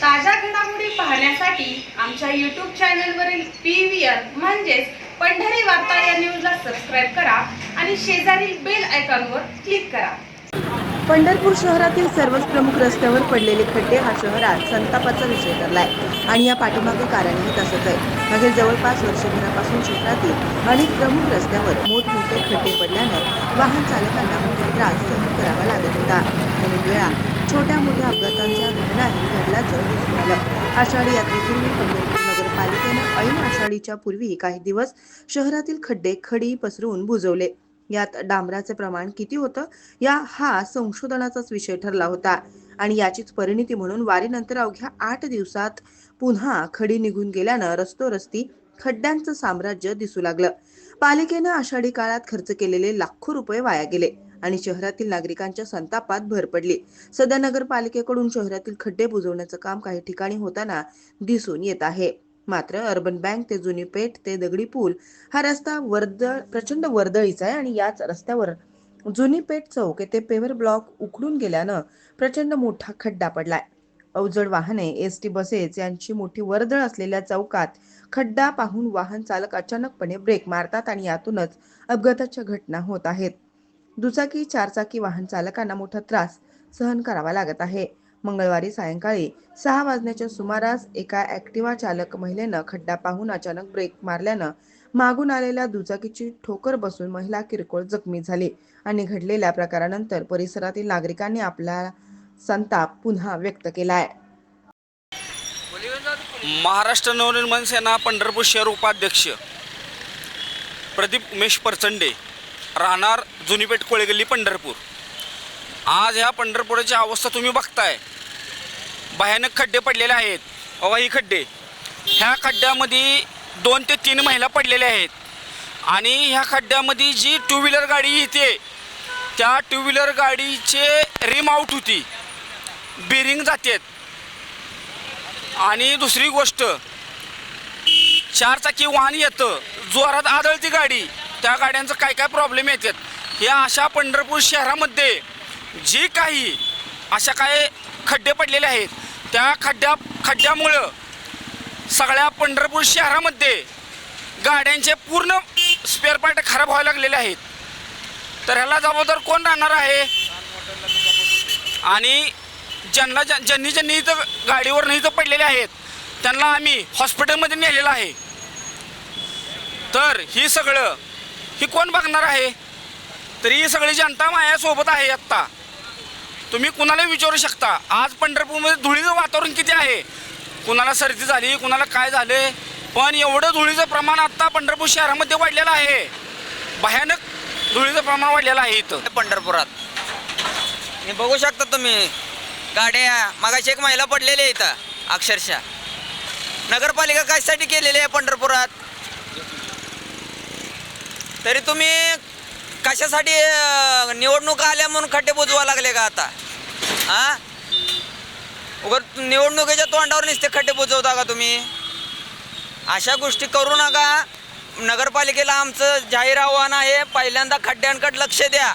ताज्या घडामोडी पाहण्यासाठी आमच्या यूट्यूब चॅनलवरील पी व्ही आर म्हणजेच पंढरी वार्ता या न्यूजला सबस्क्राईब करा आणि शेजारील बेल आयकॉनवर क्लिक करा. पंढरपूर शहरातील सर्वच प्रमुख रस्त्यावर पडलेले खड्डे हा शहरात संतापाचा विषय ठरलाय. आणि या पाठीमागे कारणही तसंच आहे. मागील जवळपास वर्षभरापासून शहरातील अनेक प्रमुख रस्त्यावर मोठमोठे खड्डे पडल्यानं वाहन चालकांना मोठा त्रास सहन करावा लागत होता. अनेक वेळा छोट्या मोठ्या अपघातांच्या घटनाही घडल्याचं दिसून आलं. आषाढी यात्रेपूर्वी पंढरपूर नगरपालिकेनं ऐन आषाढीच्या पूर्वी काही दिवस शहरातील खड्डे खडी पसरवून बुजवले. यात डांबराचे प्रमाण किती होतं या हा संशोधनाचाच विषय ठरला होता. आणि याचीच परिणिती म्हणून वारीनंतर अवघ्या आठ दिवसात पुन्हा खडी निघून गेल्यानं रस्तोरस्ती खड्ड्यांचं साम्राज्य दिसू लागलं. पालिकेनं आषाढी काळात खर्च केलेले लाखो रुपये वाया गेले. आणि शहरातील नागरिकांच्या संतापात भर पडली. सध्या नगरपालिकेकडून शहरातील खड्डे बुजवण्याचं काम काही ठिकाणी होताना दिसून येत आहे. मात्र अर्बन बँक ते जुनी पेठ ते दगडी पूल हा रस्ता वर्दळ प्रचंड वर्दळीचा आहे आणि याच रस्त्यावर जुनी पेठ चौक येथे पेवर ब्लॉक उखडून गेल्यानं प्रचंड मोठा खड्डा पडलाय. अवजड वाहने एस टी बसेस यांची मोठी वर्दळ असलेल्या चौकात खड्डा पाहून वाहन चालक अचानकपणे ब्रेक मारतात आणि यातूनच अपघाताच्या घटना होत आहेत. दुचाकी चारचाकी वाहन चालकांना मोठा त्रास सहन करावा लागत आहे. मंगळवारी सायंकाळी सहा वाजण्याच्या सुमारास एका ॲक्टिवा चालक महिलेनं खड्डा पाहून अचानक ब्रेक मारल्यानं मागून आलेल्या दुचाकीची ठोकर बसून महिला किरकोळ जखमी झाली आणि घडलेल्या प्रकारानंतर परिसरातील नागरिकांनी आपला संताप पुन्हा व्यक्त केला आहे महाराष्ट्र नवनिर्माण सेना पंढरपूर शहर उपाध्यक्ष प्रदीप उमेश परचंडे राहणार जुनीपेठ कोळेगल्ली पंढरपूर. आज ह्या पंढरपुराची अवस्था तुम्ही बघताय. भयानक खड्डे पडलेले आहेत. अवा ही खड्डे. ह्या खड्ड्यामध्ये दोन ते तीन महिला पडलेल्या आहेत. आणि ह्या खड्ड्यामध्ये जी टू व्हीलर गाडी येते त्या टू व्हीलर गाडीचे रिम आउट होती. बिरिंग जातात. आणि दुसरी गोष्ट चारचाकी वाहन येतं. जोरात आदळती गाडी. त्या गाड्यांचं काय काय प्रॉब्लेम येतात? या अशा पंढरपूर शहरामध्ये जी काही अशा काय खड्डे पडलेले आहेत त्या खड्ड्या खड्ड्यामुळं सगळ्या पंढरपूर शहरामध्ये गाड्यांचे पूर्ण स्पेअर पार्ट खराब व्हायला लागलेले आहेत. तर ह्याला जबाबदार कोण राहणार आहे? आणि ज्यांना ज्या- ज्यांनी ज्यांनी इथं गाडीवर नाही इथं पडलेले आहेत त्यांना आम्ही हॉस्पिटलमध्ये नेलेलं आहे. तर ही सगळं ही कोण बघणार आहे? तरी ही सगळी जनता माझ्यासोबत आहे आत्ता. तुम्ही कुणाला विचारू शकता. आज पंढरपूरमध्ये धुळीचं वातावरण किती आहे? कुणाला सर्दी झाली कुणाला काय झाले? पण एवढं धुळीचं प्रमाण आत्ता पंढरपूर शहरामध्ये वाढलेलं आहे. भयानक धुळीचं प्रमाण वाढलेलं आहे इथं. पंढरपुरात. हे बघू शकता तुम्ही. गाड्या मागाशी एक महिला पडलेली आहे इथं अक्षरशः. नगरपालिका कशासाठी केलेली आहे पंढरपुरात? तरी तुम्ही कशासाठी निवडणुका आल्या म्हणून खड्डे बुजवा लागले का आता? हा उगर निवडणुकीच्या तोंडावर नसते खड्डे बुजवता का तुम्ही? अशा गोष्टी करू नका. नगरपालिकेला आमचं जाहीर आव्हान आहे पहिल्यांदा खड्ड्यांकडे लक्ष द्या.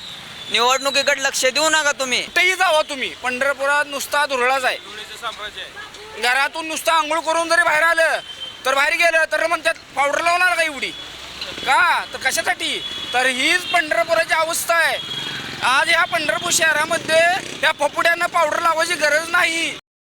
निवडणुकीकडे लक्ष देऊ नका तुम्ही. कुठेही जावा तुम्ही. पंढरपुरात नुसता धुरळाच आहे. घरातून नुसता आंघोळ करून जरी बाहेर आलं तर बाहेर गेलं तर म्हणतात पावडर लावणार का एवढी? का? तर कशासाठी? तर हीच पंढरपुराची अवस्था आहे. आज ह्या पंढरपूर शहरामध्ये या पपुड्यांना पावडर लावायची गरज नाही.